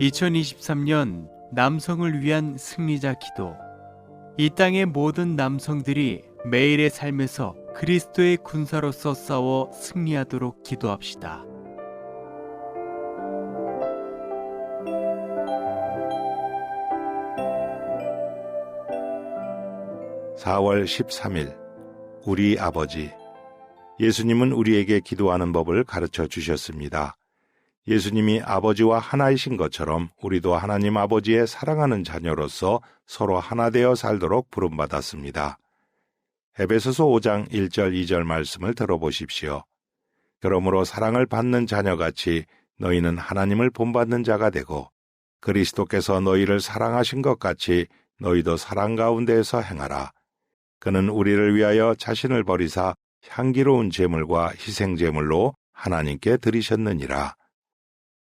2023년 남성을 위한 승리자 기도. 이 땅의 모든 남성들이 매일의 삶에서 그리스도의 군사로서 싸워 승리하도록 기도합시다. 4월 13일 우리 아버지 예수님은 우리에게 기도하는 법을 가르쳐 주셨습니다. 예수님이 아버지와 하나이신 것처럼 우리도 하나님 아버지의 사랑하는 자녀로서 서로 하나 되어 살도록 부름받았습니다. 에베소서 5장 1절 2절 말씀을 들어보십시오. 그러므로 사랑을 받는 자녀같이 너희는 하나님을 본받는 자가 되고 그리스도께서 너희를 사랑하신 것 같이 너희도 사랑 가운데에서 행하라. 그는 우리를 위하여 자신을 버리사 향기로운 제물과 희생 제물로 하나님께 드리셨느니라.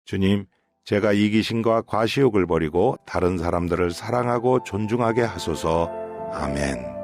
주님, 제가 이기심과 과시욕을 버리고 다른 사람들을 사랑하고 존중하게 하소서. 아멘.